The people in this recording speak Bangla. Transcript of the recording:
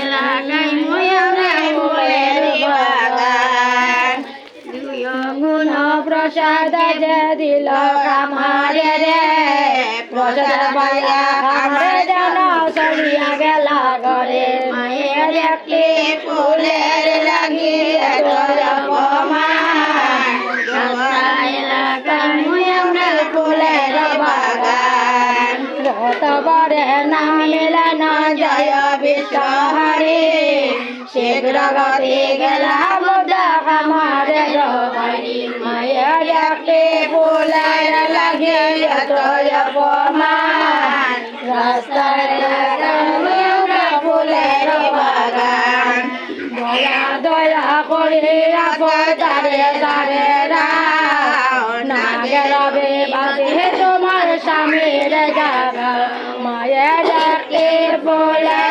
এলাকায় ময়ূরে ফুলের বাগান। গুণ প্রসাদ দিল কামারে রে। প্রসাদ পাইয়া আমার যেন সরিয়া গেল ঘরে। মায়ের একটি ফুলের লাগিয়ে ফুলের বাগান। রতবরে নামিলে না জয় বিশ্বহরি শীঘ্র গতি গেলাম আমার রবারি ফুলের লাগে দয়া দয়া করে তারে তারে রাও না গেলাবে তোমার স্বামীর জাগা। মায়ের ডাকে বলে